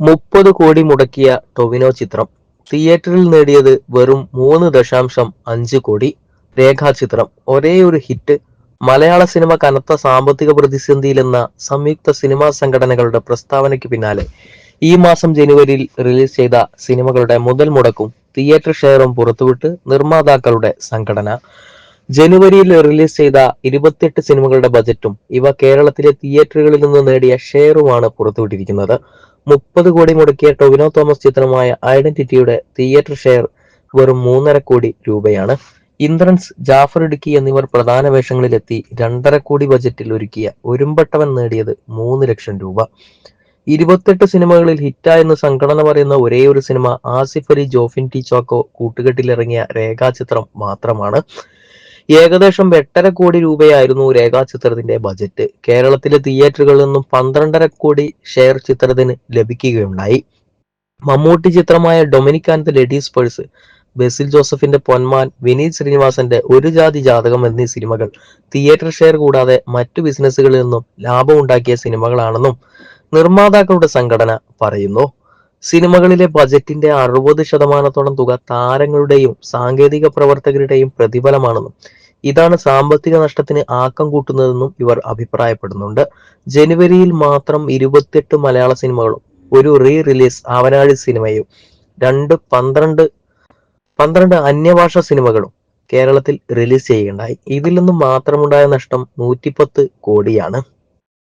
മുപ്പത് കോടി മുടക്കിയ ടൊവിനോ ചിത്രം. തിയേറ്ററിൽ നേടിയത് വെറും മൂന്ന് ദശാംശം അഞ്ച് കോടി. രേഖാചിത്രം. ഒരു ഹിറ്റ്. മലയാള സിനിമ കനത്ത സാമ്പത്തിക പ്രതിസന്ധിയിലെന്ന സംയുക്ത സിനിമാ സംഘടനകളുടെ പ്രസ്താവനയ്ക്ക് പിന്നാലെ ഈ മാസം ജനുവരിയിൽ റിലീസ് ചെയ്ത സിനിമകളുടെ മുതൽ മുടക്കും തിയേറ്റർ ഷെയറും പുറത്തുവിട്ട് നിർമ്മാതാക്കളുടെ സംഘടന. ജനുവരിയിൽ റിലീസ് ചെയ്ത ഇരുപത്തിയെട്ട് സിനിമകളുടെ ബജറ്റും ഇവ കേരളത്തിലെ തിയേറ്ററുകളിൽ നിന്ന് നേടിയ ഷെയറുമാണ് പുറത്തുവിട്ടിരിക്കുന്നത്. മുപ്പത് കോടി മുടക്കിയ ടൊവിനോ തോമസ് ചിത്രമായ ഐഡന്റിറ്റിയുടെ തിയേറ്റർ ഷെയർ വെറും മൂന്നര കോടി രൂപയാണ്. ഇന്ദ്രൻസ് ജാഫർ ഇടുക്കി എന്നിവർ പ്രധാന വേഷങ്ങളിലെത്തി രണ്ടര കോടി ബജറ്റിൽ ഒരുക്കിയ ഒരുമ്പട്ടവൻ നേടിയത് മൂന്ന് ലക്ഷം രൂപ. ഇരുപത്തെട്ട് സിനിമകളിൽ ഹിറ്റായെന്ന് സംഘടന പറയുന്ന ഒരേ ഒരു സിനിമ ആസിഫ് അലി ജോഫിൻ ടി ചോക്കോ കൂട്ടുകെട്ടിലിറങ്ങിയ രേഖാചിത്രം മാത്രമാണ്. ഏകദേശം എട്ടര കോടി രൂപയായിരുന്നു രേഖാ ചിത്രത്തിന്റെ ബജറ്റ്. കേരളത്തിലെ തിയേറ്ററുകളിൽ നിന്നും പന്ത്രണ്ടര കോടി ഷെയർ ചിത്രത്തിന് ലഭിക്കുകയുണ്ടായി. മമ്മൂട്ടി ചിത്രമായ Dominic and ladies purse Basil ജോസഫിന്റെ പൊന്മാൻ വിനീത് ശ്രീനിവാസന്റെ ഒരു ജാതി ജാതകം എന്നീ സിനിമകൾ തിയേറ്റർ ഷെയർ കൂടാതെ മറ്റു ബിസിനസ്സുകളിൽ നിന്നും ലാഭമുണ്ടാക്കിയ സിനിമകളാണെന്നും നിർമ്മാതാക്കളുടെ സംഘടന പറയുന്നു. സിനിമകളിലെ ബജറ്റിന്റെ അറുപത് ശതമാനത്തോളം തുക താരങ്ങളുടെയും സാങ്കേതിക പ്രവർത്തകരുടെയും പ്രതിഫലമാണെന്നും ഇതാണ് സാമ്പത്തിക നഷ്ടത്തിന് ആക്കം കൂട്ടുന്നതെന്നും ഇവർ അഭിപ്രായപ്പെടുന്നുണ്ട്. ജനുവരിയിൽ മാത്രം ഇരുപത്തിയെട്ട് മലയാള സിനിമകളും ഒരു റീ റിലീസ് ആവനാഴി സിനിമയും രണ്ട് പന്ത്രണ്ട് പന്ത്രണ്ട് അന്യഭാഷ സിനിമകളും കേരളത്തിൽ റിലീസ് ചെയ്യുകയുണ്ടായി. ഇതിൽ നിന്നും മാത്രമുണ്ടായ നഷ്ടം നൂറ്റിപ്പത്ത് കോടിയാണ്.